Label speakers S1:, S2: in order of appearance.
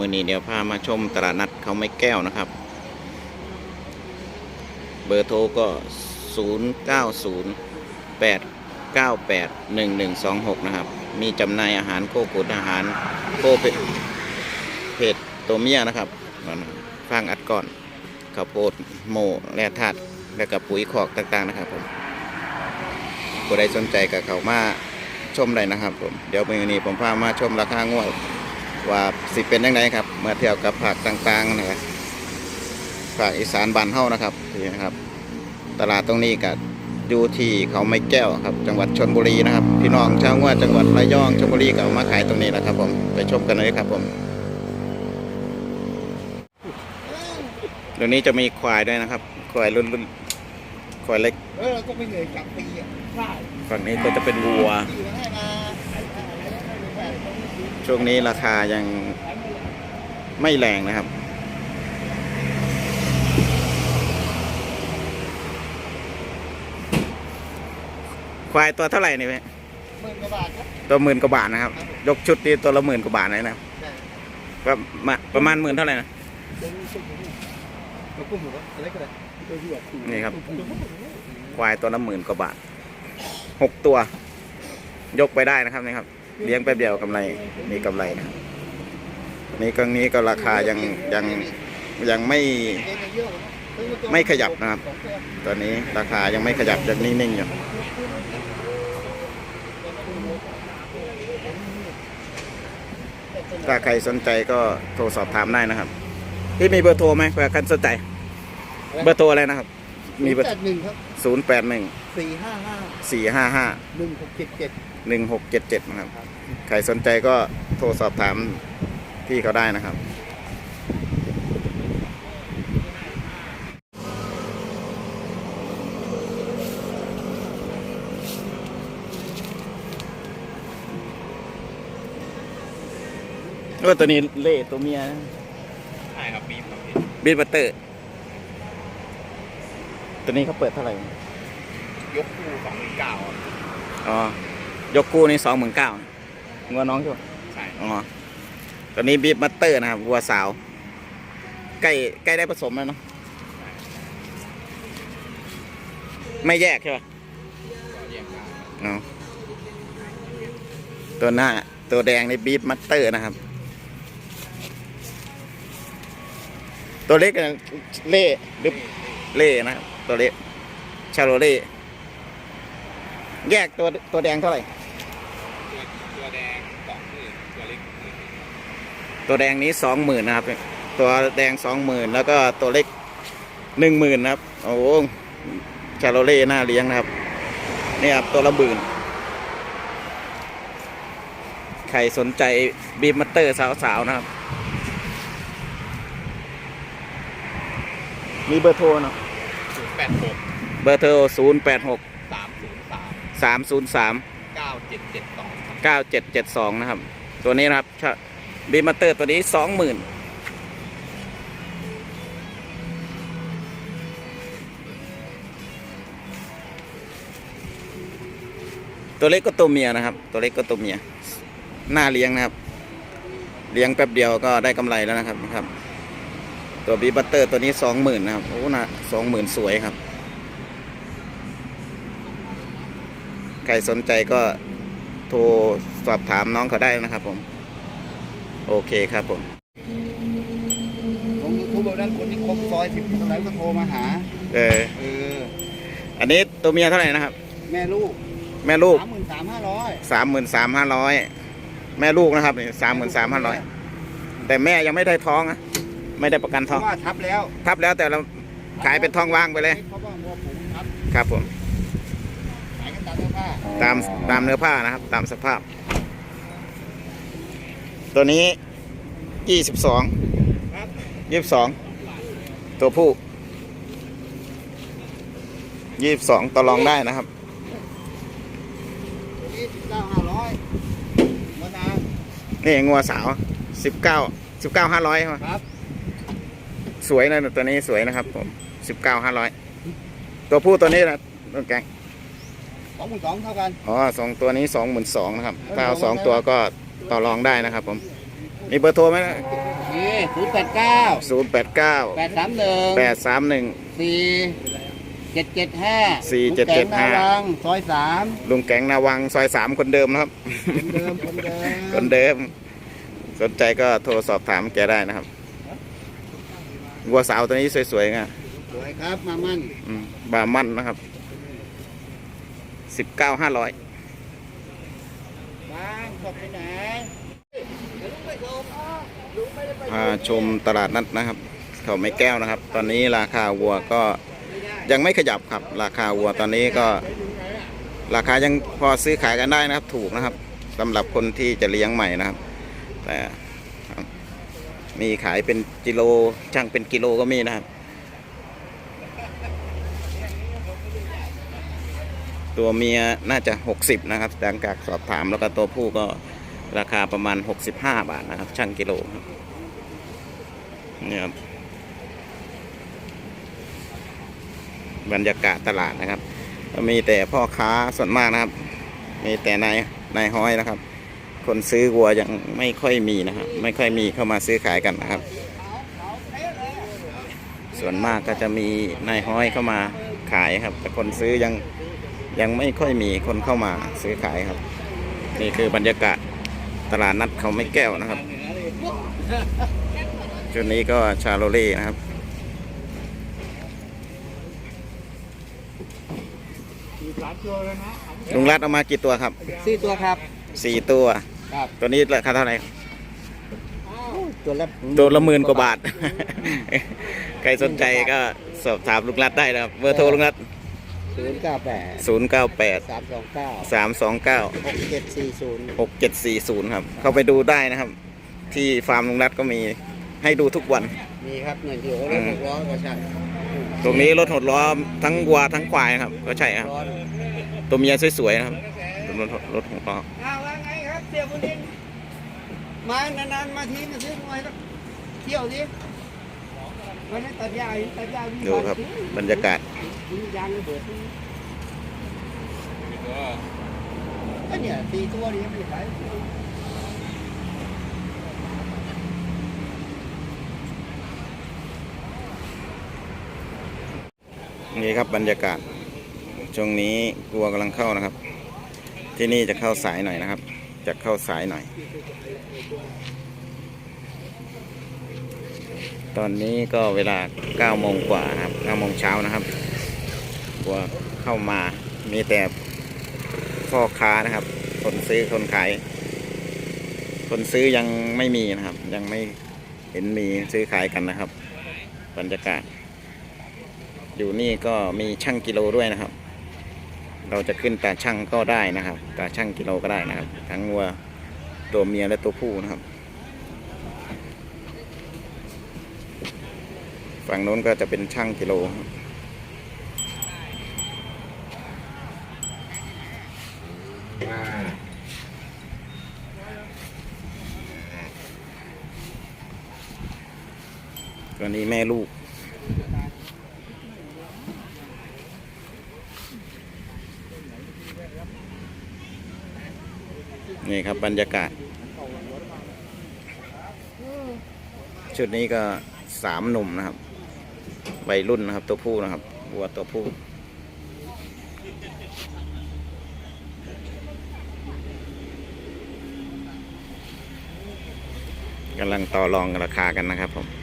S1: มือนี้เดี๋ยวพามาชมตลาดนัดเขาไม่แก้วนะครับ เบอร์โทรก็ 0 9 0 8 9 8 1 1 2 6 นะครับ มีจำหน่ายอาหารโคกุดอาหารโคเพเพจตัวเมียนะครับฟางอัดก่อนข้าวโพดโมแร่ธาตุและกับปุ๋ยขอกต่างๆนะครับผมผู้ใดสนใจกับเขามาชมได้นะครับผม เดี๋ยวมือนี้ผมพามาชมราคางวด ว่าสิเป็นยังไงครับ เมื่อเทียบกับผักต่างๆนะครับภาคอีสานบ้านเฮานะครับนี่นะครับ ตลาดตรงนี้ก็อยู่ที่เขาไม่แก้วครับ จังหวัดชนบุรีนะครับ พี่น้องชาวงวดจังหวัดระยองชลบุรีก็เอามาขายตรงนี้นะครับ ผมไปชมกันเลยครับผมเดี๋ยวนี้จะมีควายด้วยนะครับควายรุ่นรุ่นควายเล็ก
S2: เออเราก็ไม่เหนื่อยจับปีอะใช่
S1: ฝั่งนี้ก็จะเป็นวัว
S2: ปีมาให้มา
S1: ช่วงนี้ราคายังไม่แรงนะครับ ควายตัวเท่าไหร่นี่พี่
S2: หมื่นกว่าบาทครับ
S1: ตัวหมื่นกว่าบาทนะครับ ยกชุดนี้ตัวละหมื่นกว่าบาทเลยนะ
S2: ได้
S1: ประมาณประมาณหมื่นเท่าไหร่นะ
S2: เดี๋ยวสุกหมูตัวกุ้งหมูครับอะไรก็ได้ตัวเหี้ย
S1: นี่ครับ ควายตัวละหมื่นกว่าบาทหกตัว ยกไปได้นะครับนี่ครับ เลี้ยงไปเดียวกำไรมีกำไรนะครับนี่กรงนี้ก็ราคายังยังยังไม่
S2: เกณฑ์เยอะนะซื้อตัว
S1: ไม่ขยับนะครับ
S2: สองตัว
S1: ตอนนี้ราคายังไม่ขยับยังนิ่งๆอยู่ถ้าใครสนใจก็โทรสอบถามได้นะครับพี่มีเบอร์โทรไหมเผื่อใครสนใจ เบอร์โทรอะไรนะครับ มีเบอร์
S2: แปดหนึ่งครับ
S1: ศูนย์แปดหนึ่ง
S2: สี่ห้าห้า
S1: สี่ห้าห้า
S2: หนึ่งหกเจ็ดเจ็ด
S1: หนึ่งหกเจ็ดเจ็ดนะครับ ใครสนใจก็โทรสอบถามพี่เขาได้นะครับว่าตัวนี้เล่ตัวเมียนะ
S3: ใช่ครับบีฟครับพี่
S1: บีทบัตเตอร์ ตัวนี้เขาเปิดเท่าไหร่
S3: ยกคู่สองหมื่นเก้า
S1: อ๋อ ยกคู่นี่สองหมื่นเก้างัวน้องใช่ปะ
S3: ใช่
S1: อ๋อตอนนี้บีฟบัตเตอร์นะครับวัวสาว ใกล้ใกล้ได้ผสมแล้วเนาะไม่แยกใช่ปะ
S3: ก็แยกได้
S1: อ๋อตัวหน้าตัวแดงในบีฟมัตเตอร์นะครับ ตัวเล็กน่ะเล่หรือเล่นะครับตัวเล็กชาโลเล่แยกตัวตัวแดงเท่าไหร่
S3: ตัวตัวแดงสองหมื่นตัวเล็กหมื่น
S1: ตัวแดงนี้สองหมื่นนะครับ ตัวแดงสองหมื่นแล้วก็ตัวเล็กหนึ่งหมื่นนะครับ โอ้โหชาโลเล่น่าเลี้ยงนะครับ นี่ครับตัวละหมื่นใครสนใจบีมมัตเตอร์สาวๆนะครับ มีเบอร์โทรเนาะ
S3: ศูนย์แปดหก
S1: เบอร์โทรศูนย์แปดหก
S3: สามศูนย์สาม
S1: สามศูนย์สาม
S3: เก้าเจ็ดเจ็ดสองครับ
S1: เก้าเจ็ดเจ็ดสองนะครับ ตัวนี้นะครับ บีมมัตเตอร์ตัวนี้สองหมื่นตัวเล็กก็ตัวเมียนะครับ ตัวเล็กก็ตัวเมีย หน่าเลี้ยงนะครับ เลี้ยงแป๊บเดียวก็ได้กำไรแล้วนะครับนะครับ ตัวบีบัตเตอร์ตัวนี้สองหมื่นนะครับ โอ้นะสองหมื่นสวยครับ ใครสนใจก็โทรสอบถามน้องเขาได้นะครับผม โอเคครับผม
S2: ผมทุกแบบนั้นคนที่ครบซอยสิบเท่าไหร่ก็โทรมาหา
S1: เออ
S2: เออ
S1: อันนี้ตัวเมียเท่าไหร่นะครับ
S2: แม่ลูก
S1: แม่ลูก
S2: สามหมื่นสามห้าร้อย
S1: สามหมื่นสามห้าร้อยแม่ลูกนะครับสามหมื่นสามห้าร้อยแต่แม่ยังไม่ได้ท้องนะไม่ได้ประกัน
S2: เพ
S1: ท้อง
S2: ราะว่าทับแล้ว
S1: ทับแล้วแต่เราขายเป็นท้องว่างไปเลย
S2: เพราะว่าวัวผูกทับ
S1: ครับผม
S2: ขายกันตามเสื้อผ้า
S1: ตามตามเนื้อผ้านะครับ ตามสภาพ ตัวนี้ยี่สิบสองยี่สิบสองตัวผู้ยี่สิบสองต่อรองได้นะครับ
S2: ตัวนี้สิบเก้าห้าร้อยมานาน
S1: นี่งัวสาวสิบเก้าสิบเก้าห้าร้อย
S2: ครับ
S1: สวยนะตัวนี้สวยนะครับผมสิบเก้าห้าร้อยตัวผู้ตัวนี้นะต้นแกง
S2: สองหมื่นสองเท่ากัน
S1: อ๋อสองตัวนี้สองหมื่นสองนะครับถ้าเอาสองตัวก็ ต่อรองได้นะครับผม มีเบอร์โทรไหมนะ
S2: มี
S4: นี่ศูนย์แปดเก้า
S1: ศูนย์แปดเก้า
S4: แปดสามหนึ่ง
S1: แปดสามหนึ่ง
S4: สี่เจ็ดเจ็ดห้า
S1: สี่เจ็ดเจ็ดห้า
S4: ซอยสาม
S1: ลุงแกงนาวังซอยสามคนเดิมนะครับ
S4: คนเดิม คนเดิม
S1: คนเดิม สนใจก็โทรสอบถามแกได้นะครับวัวสาวตัวนี้สวยๆไง
S4: สวยครับ มามั่น
S1: อืมบามันนะครับสิบเก้าห้าร้อย
S4: บ้างชอบไปไหน
S1: พาชมตลาดนัดนะครับ เขาไม่แก้วนะครับ ตอนนี้ราคาวัวก็ยังไม่ขยับครับ ราคาวัวตอนนี้ก็ ราคายังพอซื้อขายกันได้นะครับ ถูกนะครับสำหรับคนที่จะเลี้ยงใหม่นะครับ แต่มีขายเป็นกิโลช่างเป็นกิโลก็มีนะครับ ตัวเมียน่าจะ 60 นะครับดังจากสอบถามแล้วก็ตัวผู้ก็ราคาประมาณ 65 บาทนะครับ ช่างกิโลครับเนี่ยครับบรรยากาศตลาดนะครับมีแต่พ่อค้าส่วนมากนะครับ มีแต่นายนายห้อยนะครับ คนซื้อวัวยังไม่ค่อยมีนะครับ ไม่ค่อยมีเข้ามาซื้อขายกันนะครับ ส่วนมากก็จะมีนายห้อยเข้ามาขายครับ แต่คนซื้อยัง ยังไม่ค่อยมีคนเข้ามาซื้อขายครับ นี่คือบรรยากาศตลาดนัดเขาไม่แก้วนะครับจุดนี้ก็ชาโลเล่นะครับ ลุงรัดเอามากี่ตัวครับ
S4: สี่ตัวครับ
S1: สี่ตัว
S4: ครับ
S1: ตัวนี้ราคาเท่าไหร่
S4: ตัวละ
S1: ตัวละหมื่นกว่าบาท ใครสนใจก็สอบถามลุงรัดได้นะครับ เบอร์โทรลุงรัด
S4: ศูนย์เก้าแปด
S1: ศูนย์เก้าแปด
S4: สามสองเก้า
S1: สามสองเก้า
S4: หกเจ็ดสี่ศูนย์
S1: หกเจ็ดสี่ศูนย์ครับ เข้าไปดูได้นะครับ ที่ฟาร์มลุงรัดก็มีให้ดูทุกวัน
S4: มีครับเงินอยู่รถหกล้อก็ใช่
S1: ตรงนี้รถหดล้อทั้งวัวทั้งควายนะครับ ก็ใช่ครับ
S4: ร้อน
S1: ตัวเมียสวยๆนะครับรถรถหดล้อ
S4: อ้าวว่าไงครับเสี่ยบุญดินมานานๆมาทีมาซื้อหน่อยสักเที่ยวดิวันนี้ตั ดู
S1: ครับบรรยากาศ
S3: ก็
S4: เนี่ยตีตัวนี้ไม่ขาย
S1: นี่ครับบรรยากาศ ช่วงนี้วัวกำลังเข้านะครับ ที่นี่จะเข้าสายหน่อยนะครับ จะเข้าสายหน่อย ตอนนี้ก็เวลา9โมงกว่าครับ9โมงเช้านะครับกวัวเข้ามามีแต่พ่อค้านะครับ คนซื้อคนขาย คนซื้อยังไม่มีนะครับ ยังไม่เห็นมีซื้อขายกันนะครับ บรรยากาศ อยู่นี่ก็มีช่างกิโลด้วยนะครับ เราจะขึ้นตาช่างก็ได้นะครับ ตาช่างกิโลก็ได้นะครับ ทั้งวัวตัวเมียและตัวผู้นะครับ ฝั่งโน้นก็จะเป็นช่างกิโลตัวนี้แม่ลูกนี่ครับบรรยากาศ ชุดนี้ก็สามหนุ่มนะครับ วัยรุ่นนะครับ ตัวผู้นะครับวัวตัวผู้กำลังต่อรองราคากันนะครับผม